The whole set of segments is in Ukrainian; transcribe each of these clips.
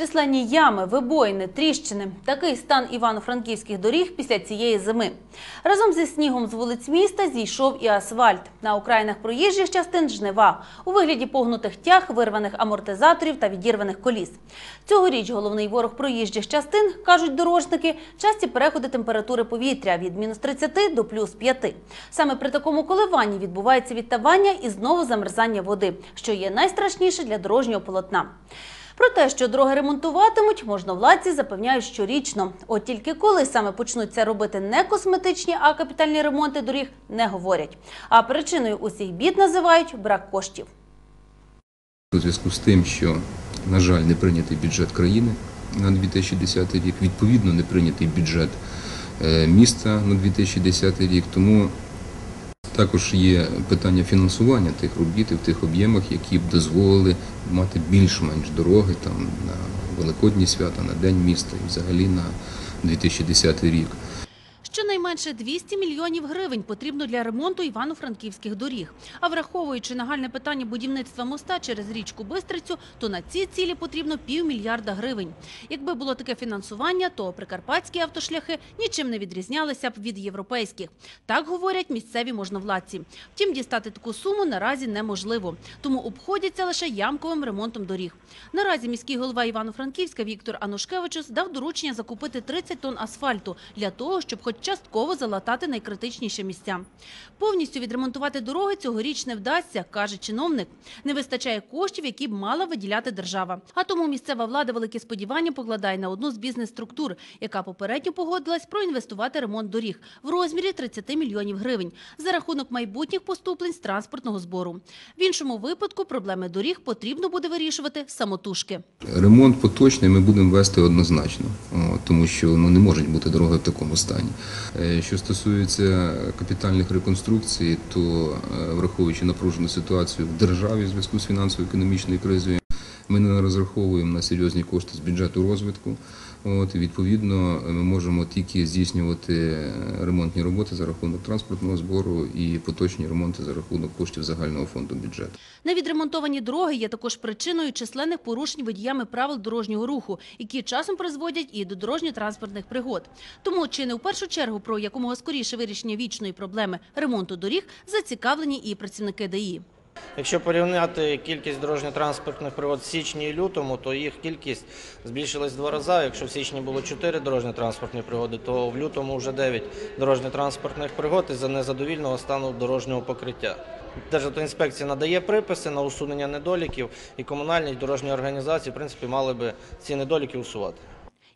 Численні ями, вибоїни, тріщини. Такий стан івано-франківських доріг після цієї зими. Разом зі снігом з вулиць міста зійшов і асфальт. На окраїнах проїжджих частин жнива у вигляді погнутих тяг, вирваних амортизаторів та відірваних коліс. Цьогоріч головний ворог проїжджих частин, кажуть дорожники, часті переходи температури повітря від мінус 30 до плюс 5. Саме при такому коливанні відбувається відтавання і знову замерзання води, що є найстрашніше для дорожнього полотна. Про те, що дороги ремонтуватимуть, можновладці запевняють щорічно. От тільки коли саме почнуться робити не косметичні, а капітальні ремонти доріг, не говорять. А причиною усіх бід називають брак коштів. У зв'язку з тим, що, на жаль, не прийнятий бюджет країни на 2010 рік, відповідно, не прийнятий бюджет е, міста на 2010 рік, тому також є питання фінансування тих робіт і в тих об'ємах, які б дозволили мати більш-менш дороги там на Великодні свята, на День міста і взагалі на 2010 рік. Щонайменше 200 мільйонів гривень потрібно для ремонту івано-франківських доріг. А враховуючи нагальне питання будівництва моста через річку Бистрицю, то на ці цілі потрібно півмільярда гривень. Якби було таке фінансування, то прикарпатські автошляхи нічим не відрізнялися б від європейських. Так говорять місцеві можновладці. Втім, дістати таку суму наразі неможливо, тому обходяться лише ямковим ремонтом доріг. Наразі міський голова Івано-Франківська Віктор Анушкевичус дав доручення закупити 30 тонн асфальту для того, щоб хоч частково залатати найкритичніші місця. Повністю відремонтувати дороги цьогоріч не вдасться, каже чиновник. Не вистачає коштів, які б мала виділяти держава. А тому місцева влада великі сподівання покладає на одну з бізнес-структур, яка попередньо погодилась проінвестувати ремонт доріг в розмірі 30 мільйонів гривень за рахунок майбутніх поступлень з транспортного збору. В іншому випадку проблеми доріг потрібно буде вирішувати самотужки. Ремонт поточний ми будемо вести однозначно, тому що ну, не можуть бути дороги в такому стані. Е, Що стосується капітальних реконструкцій, то е, враховуючи напружену ситуацію в державі в зв'язку з фінансово-економічною кризою, ми не розраховуємо на серйозні кошти з бюджету розвитку. От, відповідно, ми можемо тільки здійснювати е, ремонтні роботи за рахунок транспортного збору і поточні ремонти за рахунок коштів загального фонду бюджету. Невідремонтовані дороги є також причиною численних порушень водіями правил дорожнього руху, які часом призводять і до дорожньо-транспортних пригод. Тому чи не в першу чергу про якомога скоріше вирішення вічної проблеми ремонту доріг зацікавлені і працівники ДАІ. Якщо порівняти кількість дорожньо-транспортних пригод в січні і лютому, то їх кількість збільшилась два рази. Якщо в січні було 4 дорожньо-транспортні пригоди, то в лютому вже 9 дорожньо-транспортних пригод із-за незадовільного стану дорожнього покриття. Державтоінспекція надає приписи на усунення недоліків, і комунальні дорожні організації в принципі мали би ці недоліки усувати.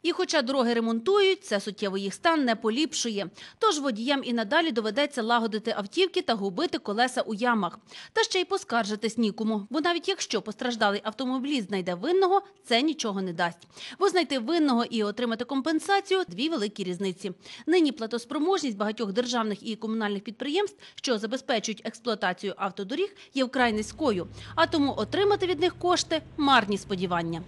І хоча дороги ремонтують, це суттєво їх стан не поліпшує. Тож водіям і надалі доведеться лагодити автівки та губити колеса у ямах. Та ще й поскаржитись нікому, бо навіть якщо постраждалий автомобіліст знайде винного, це нічого не дасть. Бо знайти винного і отримати компенсацію – дві великі різниці. Нині платоспроможність багатьох державних і комунальних підприємств, що забезпечують експлуатацію автодоріг, є вкрай низькою. А тому отримати від них кошти – марні сподівання.